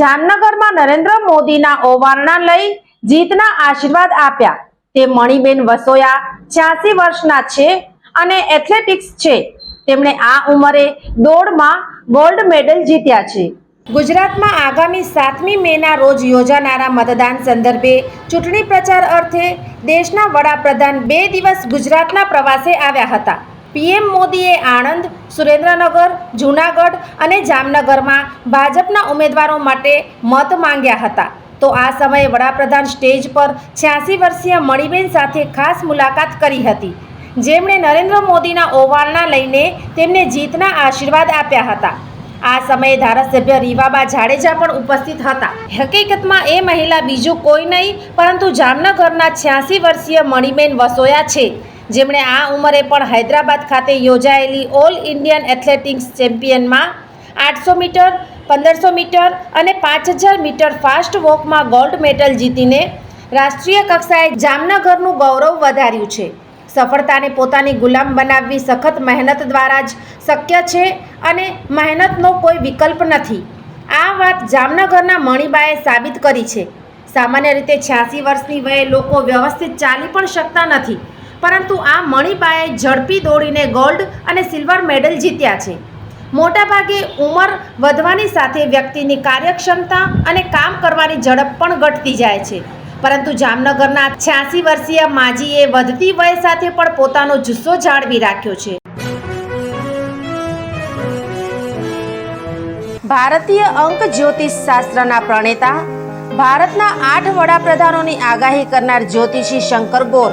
જામનગરમાં નરેન્દ્ર મોદીના ઓવારણા લઈ જીતના આશીર્વાદ આપ્યા. તે મણિબેન વસોયા છ્યાસી વર્ષના છે અને એથ્લેટિક્સ છે. તેમણે આ ઉંમરે દોડમાં ગોલ્ડ મેડલ જીત્યા છે. ગુજરાતમાં આગામી સાતમી મેના રોજ યોજાનારા મતદાન સંદર્ભે ચૂંટણી પ્રચાર અર્થે દેશના વડાપ્રધાન બે દિવસ ગુજરાતના પ્રવાસે આવ્યા હતા. પીએમ મોદીએ આણંદ, સુરેન્દ્રનગર, જૂનાગઢ અને જામનગરમાં ભાજપના ઉમેદવારો માટે મત માંગ્યા હતા. તો આ સમયે વડાપ્રધાન સ્ટેજ પર છ્યાસી વર્ષીય મણિબેન સાથે ખાસ મુલાકાત કરી હતી. જેમણે નરેન્દ્ર મોદીના ઓવાળના લઈને તેમને જીતના આશીર્વાદ આપ્યા હતા. આ સમયે ધારાસભ્ય રીવાબા જાડેજા પણ ઉપસ્થિત હતા. હકીકતમાં એ મહિલા બીજું કોઈ નહીં, પરંતુ જામનગરના છ્યાસી વર્ષીય મણિબેન વસોયા છે. જેમણે આ ઉંમરે પણ હૈદરાબાદ ખાતે યોજાયેલી ઓલ ઇન્ડિયન એથ્લેટિક્સ ચેમ્પિયનમાં આઠસો મીટર, પંદરસો મીટર અને પાંચ હજાર મીટર ફાસ્ટ વોકમાં ગોલ્ડ મેડલ જીતીને રાષ્ટ્રીય કક્ષાએ જામનગરનું ગૌરવ વધાર્યું છે. સફળતાને પોતાની ગુલામ બનાવવી સખત મહેનત દ્વારા જ શક્ય છે અને મહેનતનો કોઈ વિકલ્પ નથી. આ વાત જામનગરના મણિબાએ સાબિત કરી છે. સામાન્ય રીતે છ્યાસી વર્ષની વયે લોકો વ્યવસ્થિત ચાલી પણ શકતા નથી. પરંતુ આ મણિબાએ ઝડપી દોડીને ગોલ્ડ અને સિલ્વર મેડલ જીત્યા છે. મોટાભાગે ઉંમર વધવાની સાથે વ્યક્તિની કાર્યક્ષમતા અને કામ કરવાની ઝડપ પણ ઘટતી જાય છે. પરંતુ જામનગરના છ્યાસી વર્ષીય માજીએ વધતી વય સાથે પણ પોતાનો જુસ્સો જાળવી રાખ્યો છે. ભારતીય અંક જ્યોતિષ શાસ્ત્રના પ્રણેતા, ભારતના આઠ વડાપ્રધાનોની આગાહી કરનાર જ્યોતિષી શંકર ગોર